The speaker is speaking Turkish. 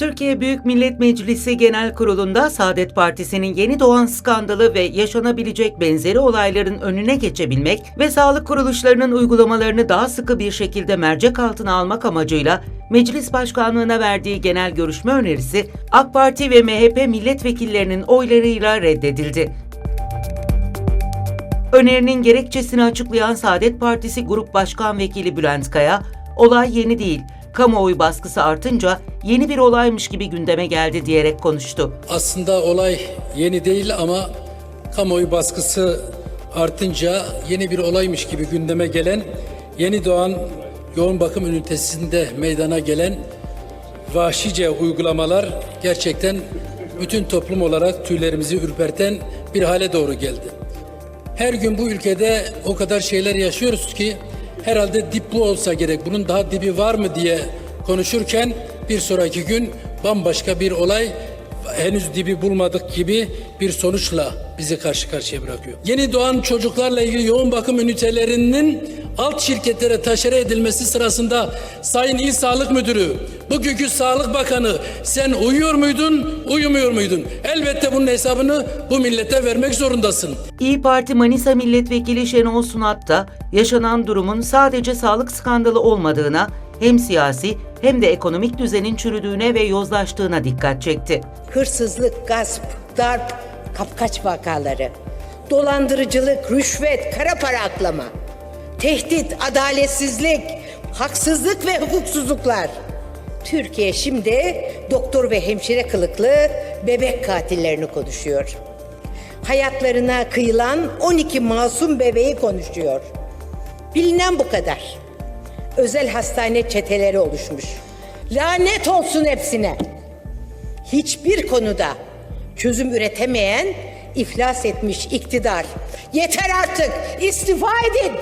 Türkiye Büyük Millet Meclisi Genel Kurulu'nda Saadet Partisi'nin yeni doğan skandalı ve yaşanabilecek benzeri olayların önüne geçebilmek ve sağlık kuruluşlarının uygulamalarını daha sıkı bir şekilde mercek altına almak amacıyla Meclis Başkanlığına verdiği genel görüşme önerisi AK Parti ve MHP milletvekillerinin oylarıyla reddedildi. Önerinin gerekçesini açıklayan Saadet Partisi Grup Başkan Vekili Bülent Kaya, olay yeni değil, kamuoyu baskısı artınca yeni bir olaymış gibi gündeme geldi diyerek konuştu. Aslında olay yeni değil ama kamuoyu baskısı artınca yeni bir olaymış gibi gündeme gelen yeni doğan yoğun bakım ünitesinde meydana gelen vahşice uygulamalar gerçekten bütün toplum olarak tüylerimizi ürperten bir hale doğru geldi. Her gün bu ülkede o kadar şeyler yaşıyoruz ki herhalde dip bu olsa gerek. Bunun daha dibi var mı diye konuşurken bir sonraki gün bambaşka bir olay henüz dibi bulmadık gibi bir sonuçla bizi karşı karşıya bırakıyor. Yeni doğan çocuklarla ilgili yoğun bakım ünitelerinin alt şirketlere taşere edilmesi sırasında Sayın İl Sağlık Müdürü, bugünkü Sağlık Bakanı sen uyuyor muydun, uyumuyor muydun? Elbette bunun hesabını bu millete vermek zorundasın. İyi Parti Manisa Milletvekili Şenol Sunat da yaşanan durumun sadece sağlık skandalı olmadığına, hem siyasi hem de ekonomik düzenin çürüdüğüne ve yozlaştığına dikkat çekti. hırsızlık, gasp, darp, kapkaç vakaları, dolandırıcılık, rüşvet, kara para aklama, tehdit, adaletsizlik, haksızlık ve hukuksuzluklar. Türkiye şimdi doktor ve hemşire kılıklı bebek katillerini konuşuyor. Hayatlarına kıyılan 12 masum bebeği konuşuyor. Bilinen bu kadar. Özel hastane çeteleri oluşmuş. Lanet olsun hepsine hiçbir konuda çözüm üretemeyen iflas etmiş iktidar. Yeter artık istifa edin.